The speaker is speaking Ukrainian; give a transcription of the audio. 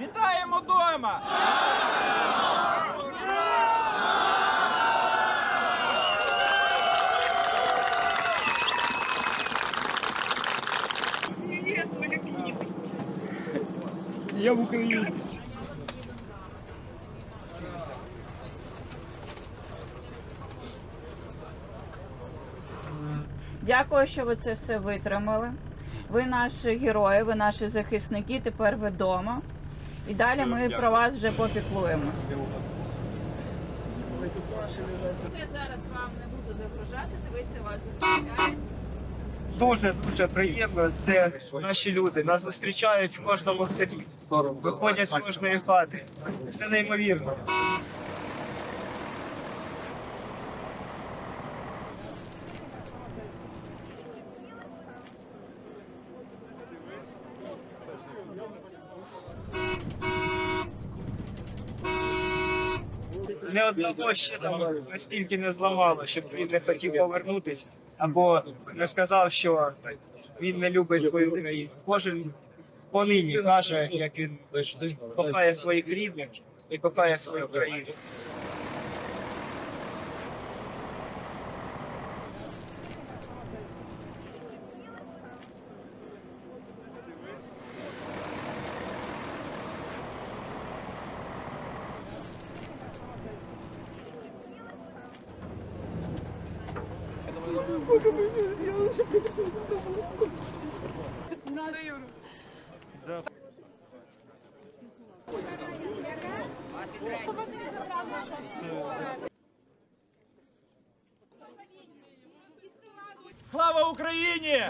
Вітаємо дома! Я в Україні. Дякую, що ви це все витримали. Ви наші герої, ви наші захисники. Тепер ви вдома. І далі ми про вас вже попіклуємось. Це зараз вам не буду загружати. Дивіться, вас зустрічають. Дуже дуже приємно. Це наші люди. Нас зустрічають в кожному селі. Виходять з кожної хати. Це неймовірно. Не одного ще там настільки не зламало, щоб він не хотів повернутися, або не сказав, що він не любить свою країну. Кожен понині каже, як він кохає своїх рідних і кохає свою країну. Слава Україні!